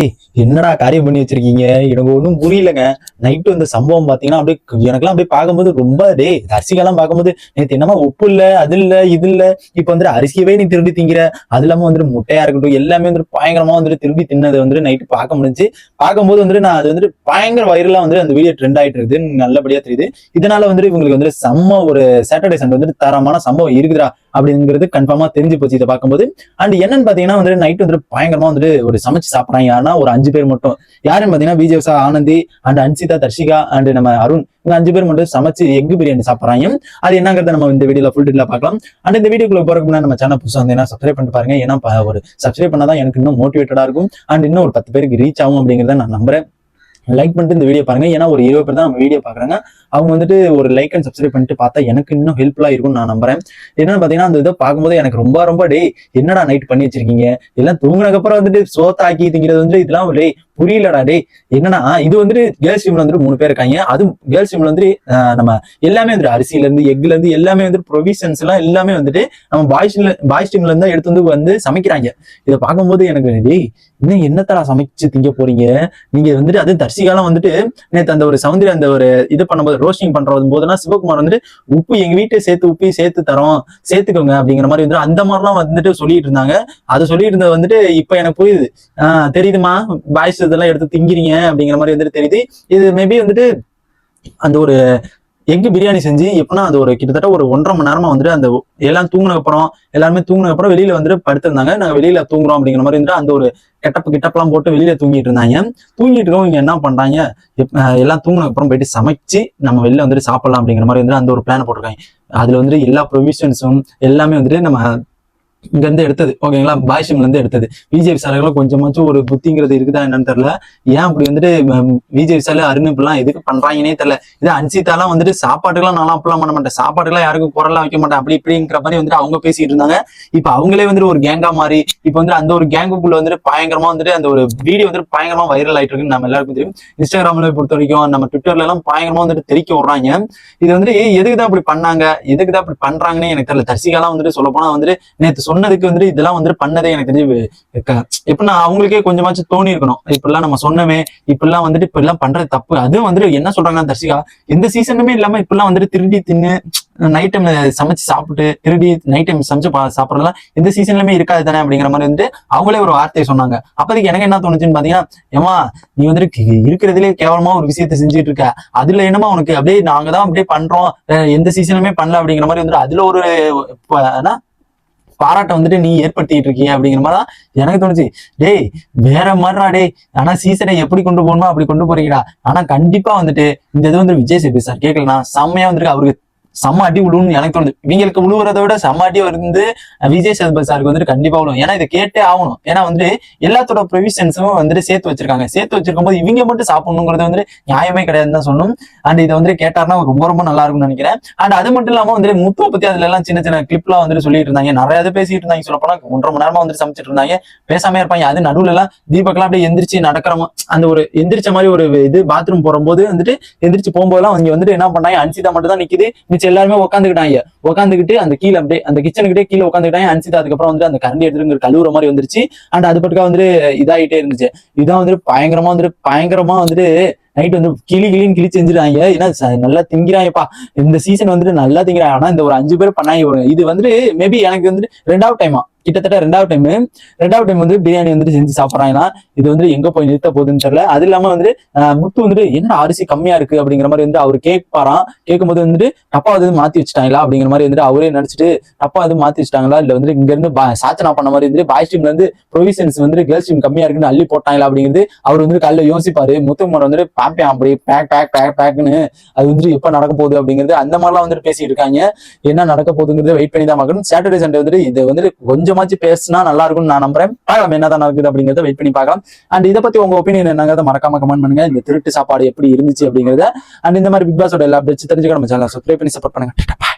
eh என்னடா காரியம் பண்ணி வச்சிருக்கீங்க? எனக்கு ஒன்றும் புரியலங்க. நைட்டு இந்த சம்பவம் பாத்தீங்கன்னா அப்படியே எனக்கெல்லாம் அப்படியே பார்க்கும்போது ரொம்ப டே அரிசிகெல்லாம் பார்க்கும்போது நேற்று என்னமா உப்பு இல்ல அது இல்ல இது இல்ல. இப்ப வந்துட்டு அரிசியவே நீ திருடி திங்கிற. அது இல்லாமல் வந்துட்டு முட்டையா இருக்கட்டும் எல்லாமே வந்துட்டு பயங்கரமா வந்துட்டு திருடி தின்னதை வந்துட்டு நைட்டு பார்க்க முடிஞ்சு பார்க்கும்போது வந்துட்டு நான் அது வந்துட்டு பயங்கர வைரலா வந்து அந்த வீடியோ ட்ரெண்ட் ஆயிட்டு இருக்குது. நல்லபடியா தெரியுது. இதனால வந்துட்டு இவங்களுக்கு வந்துட்டு செம்ம ஒரு சாட்டர்டே சண்டே வந்துட்டு தரமான சம்பவம் இருக்குதா அப்படிங்கிறது கன்ஃபார்மா தெரிஞ்சு போச்சு இதை பார்க்கும்போது. அண்ட் என்னன்னு பாத்தீங்கன்னா வந்துட்டு நைட்டு வந்துட்டு பயங்கரமா வந்துட்டு ஒரு சமைச்சு சாப்பிட்றாங்க. ஆனால் ஒரு அஞ்சு பேர் மட்டும். யாருன்னு பாத்தீங்கன்னா விஜய் ஆனந்தி அண்ட் அன்சிதா தர்ஷிகா அண்ட் நம்ம அருண். இவங்க அஞ்சு பேர் மட்டும் சமைச்சு எக் பிரியாணி சாப்பிட்றாங்க. அது என்னங்கிறத நம்ம இந்த வீடியோல ஃபுல் டீட்டில் பார்க்கலாம். அண்ட் இந்த வீடியோக்குள்ள போறதுக்கு முன்னாடி நம்ம சேனல் புதுசாக வந்து சப்ஸ்கிரைப் பண்ணிட்டு பாருங்க. ஏன்னா ஒரு சப்ஸ்கிரைப் பண்ணாதான் எனக்கு இன்னும் மோட்டிவேட்டடா இருக்கும். அண்ட் இன்னும் ஒரு பத்து பேருக்கு ரீச் ஆகும் அப்படிங்கறத நான் நம்புறேன். லைக் பண்ணிட்டு இந்த வீடியோ பாருங்க. ஏன்னா ஒரு இருபது பேர் தான் நம்ம வீடியோ பாக்குறாங்க அவங்க வந்துட்டு ஒரு லைக் அண்ட் சப்ஸ்கிரைப் பண்ணிட்டு பார்த்தா எனக்கு இன்னும் ஹெல்ப்ஃபுல்லா இருக்கும்னு நான் நம்புறேன். என்னன்னு பாத்தீங்கன்னா அந்த இதை பார்க்கும்போது எனக்கு ரொம்ப ரொம்ப டேய் என்னடா நைட் பண்ணி வச்சிருக்கீங்க? எல்லாம் தூங்கினதுக்கப்புறம் வந்துட்டு சோத்தாக்கி திங்கிறது வந்து இதெல்லாம் டே புரியலடா டேய். என்னன்னா இது வந்துட்டு கேர்ள்ஸ் டீம்ல வந்துட்டு மூணு பேர் இருக்காங்க. அது கேர்ள்ஸ் டீம்ல வந்து நம்ம எல்லாமே வந்துட்டு அரிசில இருந்து எக்ல இருந்து எல்லாமே வந்து ப்ரொவிஷன்ஸ் எல்லாம் எல்லாமே வந்துட்டு நம்ம பாய்ஸ் பாய்ஸ் டீம்ல இருந்து எடுத்து வந்து வந்து சமைக்கிறாங்க. இதை பார்க்கும்போது எனக்கு டேய் இன்னும் என்னத்தடா சமைச்சு திங்க போறீங்க? நீங்க வந்துட்டு அது தர்சிகாலாம் வந்துட்டு நேற்று அந்த ஒரு சவுந்தரி அந்த ஒரு இது பண்ணும்போது ரோஸ்டிங் பண்றது போதுனா சிவகுமார் வந்துட்டு உப்பு எங்க வீட்டை சேர்த்து உப்பையும் சேர்த்து தரோம் சேர்த்துக்கோங்க அப்படிங்கிற மாதிரி வந்து அந்த மாதிரிலாம் வந்துட்டு சொல்லிட்டு இருந்தாங்க. அதை சொல்லிட்டு இருந்தது வந்துட்டு இப்ப எனக்கு புரியுது. ஆஹ் தெரியுதுமா? பாய்ஸ் இதெல்லாம் எடுத்து திங்கிறீங்க அப்படிங்கிற மாதிரி வந்துட்டு தெரியுது. இது மேபி வந்துட்டு அந்த ஒரு எக் பிரியாணி செஞ்சு எப்படின்னா அது ஒரு கிட்டத்தட்ட ஒரு ஒன்றரை மணி நேரமா வந்துட்டு அந்த எல்லாம் தூங்கின அப்புறம் எல்லாருமே தூங்கின அப்புறம் வெளியில வந்துட்டு படுத்திருந்தாங்க. நாங்க வெளியில தூங்குறோம் அப்படிங்கிற மாதிரி வந்துட்டு அந்த ஒரு கெட்டப்பு கிட்டப்பெல்லாம் போட்டு வெளியில தூங்கிட்டு இருந்தாங்க. தூங்கிட்டு இருக்கவங்க என்ன பண்றாங்க? எல்லாம் தூங்கின அப்புறம் போயிட்டு சமைச்சு நம்ம வெளில வந்துட்டு சாப்பிடலாம் அப்படிங்கிற மாதிரி வந்துட்டு அந்த ஒரு பிளான் போட்டிருக்காங்க. அதுல வந்துட்டு எல்லா ப்ரொவிஷன்ஸும் எல்லாமே வந்துட்டு நம்ம இங்க இருந்து எடுத்தது ஓகேங்களா பாய்ஷம்ல இருந்து எடுத்தது. விஜய் விசாலைகளும் கொஞ்சமாச்சும் ஒரு புத்திங்கிறது இருக்குதா என்னன்னு தெரியல. ஏன் அப்படி வந்துட்டு ம், விஜய் விசால எதுக்கு பண்றாங்கன்னே தெரியல. இது அன்சிதாலாம் வந்துட்டு சாப்பாட்டுக்கெல்லாம் நான் அப்பெல்லாம் பண்ண மாட்டேன். சாப்பாட்டுக்கெல்லாம் யாருக்கும் குரலாம் வைக்க மாட்டேன். அப்படி இப்படிங்கிற மாதிரி வந்துட்டு அவங்க பேசிட்டு இருந்தாங்க. இப்ப அவங்களே வந்துட்டு ஒரு கேங்கா மாறி இப்ப வந்து அந்த ஒரு கேங்குக்குள்ள வந்துட்டு பயங்கரமா வந்துட்டு அந்த ஒரு வீடியோ வந்துட்டு பயங்கரமா வைரல் ஆயிட்டு இருக்குன்னு நம்ம எல்லாருக்கும் தெரியும். இன்ஸ்டாகிராம்ல பொறுத்த வரைக்கும் நம்ம ட்விட்டர்ல எல்லாம் பயங்கரமா வந்துட்டு தெரிக்க விடுறாங்க. இது வந்துட்டு எதுக்கு தான் அப்படி பண்ணாங்க? எதுக்கு தான் பண்றாங்கன்னு எனக்கு தெரியல. தர்சிகாலாம் வந்துட்டு சொல்ல போனா வந்துட்டு நேத்து சொன்னதுக்கு வந்துட்டு இதெல்லாம் வந்துட்டு பண்ணதே எனக்கு தெரிஞ்சு எப்படின்னா அவங்களுக்கே கொஞ்சமாச்சும் தோணி இருக்கணும் இப்படிலாம் நம்ம சொன்னமே இப்படிலாம் வந்துட்டு இப்படிலாம் பண்றது தப்பு. அதுவும் வந்துட்டு என்ன சொல்றாங்கன்னா தர்சிகா எந்த சீசனுமே இல்லாம இப்படிலாம் வந்துட்டு திருடி தின்னு நைட் டைம்ல சமைச்சு சாப்பிட்டு திருடி நைட் டைம் சமைச்சு பா- எந்த சீசன்லயுமே இருக்காது தானே அப்படிங்கிற மாதிரி வந்து அவங்களே ஒரு வார்த்தையை சொன்னாங்க. அப்போதைக்கு எனக்கு என்ன தோணுச்சுன்னு பாத்தீங்கன்னா ஏமா நீ வந்துட்டு இருக்கிறதுலே கேவலமா ஒரு விஷயத்த செஞ்சுட்டு இருக்க. அதுல என்னமா உனக்கு? அப்படியே நாங்க தான் அப்படியே பண்றோம். எந்த சீசனுமே பண்ணல அப்படிங்கிற மாதிரி வந்துட்டு அதுல ஒரு பாராட்டை வந்துட்டு நீ ஏற்படுத்திட்டு இருக்கீங்க அப்படிங்கிற மாதிரி தான் எனக்கு தோணுச்சு. டேய் வேற மாதிரிடா டேய். ஆனா சீசனை எப்படி கொண்டு போகணுமோ அப்படி கொண்டு போறீங்கடா. ஆனா கண்டிப்பா வந்துட்டு இந்த இது வந்து விஜய் சேபி சார் கேட்கலாம் செம்மையா வந்துருக்கு. அவருக்கு செம்ம அடி விழுன்னு எனக்கு தோணுது. இவங்களுக்கு விழுவுறத விட செம்ம அடி வந்து விஜய் சேதுபதி சாருக்கு வந்துட்டு கண்டிப்பா விழுவும். ஏன்னா இதை கேட்டே ஆகணும். ஏன்னா வந்துட்டு எல்லாத்தோட ப்ரொவிஷன்ஸும் வந்துட்டு சேர்த்து வச்சிருக்காங்க. சேர்த்து வச்சிருக்கும் போது இவங்க மட்டும் சாப்பிடணுங்கிறது வந்து நியாயமே கிடையாதுன்னு தான் சொல்லணும். அண்ட் இதை வந்துட்டு கேட்டாருன்னா ரொம்ப ரொம்ப நல்லா இருக்கும்னு நினைக்கிறேன். அண்ட் அது மட்டும் இல்லாம வந்துட்டு முத்துவை பத்தி அதுல எல்லாம் சின்ன சின்ன கிளிப்லாம் வந்துட்டு சொல்லிட்டு இருந்தாங்க. நிறைய இது பேசிட்டு இருந்தாங்க. சொல்லப்போனா ஒன்றரை மணி நேரமா வந்துட்டு சமைச்சிட்டு இருந்தாங்க. பேசாம இருப்பாங்க. அது நடுவுல எல்லாம் தீபக்லாம் அப்படியே எந்திரிச்சு நடக்கிற அந்த ஒரு எந்திரிச்ச மாதிரி ஒரு இது பாத்ரூம் போகும்போது வந்துட்டு எந்திரிச்சு போகும்போதெல்லாம் அவங்க வந்துட்டு என்ன பண்ணாங்க? அன்சிதா மட்டும் தான் நிக்குது. மிச்சம் எல்லாருமே உட்காந்துக்கிட்டாங்க உட்காந்துக்கிட்டு அந்த கீழே அப்படியே அந்த கிச்சனுக்கிட்டே கீழே உட்காந்துக்கிட்டாங்க அனுப்பிச்சு அதுக்கப்புறம் வந்து அந்த கரண்டி எடுத்துட்டு கழுவுற மாதிரி வந்துருச்சு. அண்ட் அது பட்டுக்கா வந்துட்டு இதாயிட்டே இருந்துச்சு. இதான் வந்துட்டு பயங்கரமா வந்துட்டு பயங்கரமா வந்துட்டு நைட் வந்து கிளி கிளின்னு கிளி செஞ்சுட்டாங்க. ஏன்னா நல்லா திங்கிறாங்கப்பா. இந்த சீசன் வந்துட்டு நல்லா திங்கிறாங்க. ஆனா இந்த ஒரு அஞ்சு பேர் பண்ணாங்க. இது வந்துட்டு மேபி எனக்கு வந்துட்டு ரெண்டாவது டைமா கிட்டத்தட்ட ரெண்டாவது டைம் ரெண்டாவது டைம் வந்து பிரியாணி வந்துட்டு செஞ்சு சாப்பிட்றாங்கன்னா இது வந்து எங்க போய் நிறுத்த போகுதுன்னு தெரியல. அது இல்லாம வந்து முத்து வந்துட்டு என்ன அரிசி கம்மியா இருக்கு? அப்படிங்கிற மாதிரி வந்து அவர் கேட்பாராம். கேட்கும்போது வந்துட்டு டப்பா வந்து மாத்தி வச்சுட்டாங்களா? அப்படிங்கிற மாதிரி வந்துட்டு அவரே நினைச்சிட்டு டப்பா வந்து மாத்தி வச்சுட்டாங்களா? இல்ல வந்து இங்க இருந்து பா- சாச்சனா பண்ண மாதிரி வந்துட்டு பாய்ஸ் டீம்ல இருந்து ப்ரொவிஷன்ஸ் வந்து கேர்ள்ஸ் டீம் கம்மியா இருக்குன்னு அள்ளி போட்டாங்களா? அப்படிங்கிறது அவர் வந்து காலைல யோசிப்பாரு. முத்துக்குமார் வந்துட்டு பாப்பேன் அப்படி பேக் பேக் பேக் பேக்னு அது வந்துட்டு எப்ப நடக்க போகுது? அப்படிங்கிறது அந்த மாதிரிலாம் வந்துட்டு பேசிட்டு இருக்காங்க. என்ன நடக்க போகுதுங்கிறது வெயிட் பண்ணி தான் பார்க்கணும். சாட்டர்டே சண்டே வந்துட்டு இது வந்துட்டு கொஞ்சமாச்சு பேசினா நல்லா இருக்கும்னு நான் நம்புறேன். பார்க்கலாம் என்னதான் நடக்குது அப்படிங்கிறத வெயிட் பண்ணி பார்க்கலாம். அண்ட் இதை பத்தி உங்க ஒப்பீனியன் என்னங்கிறத மறக்காம கமெண்ட் பண்ணுங்க. இந்த திருட்டு சாப்பாடு எப்படி இருந்துச்சு அப்படிங்கிறத. அண்ட் இந்த மாதிரி பிக் பாஸோட எல்லா அப்டேட்ஸ் தெரிஞ்சுக்க நம்ம சேனல் சப்ஸ்கிரைப் பண்ணி சப்போர்ட் பண்ணுங்க.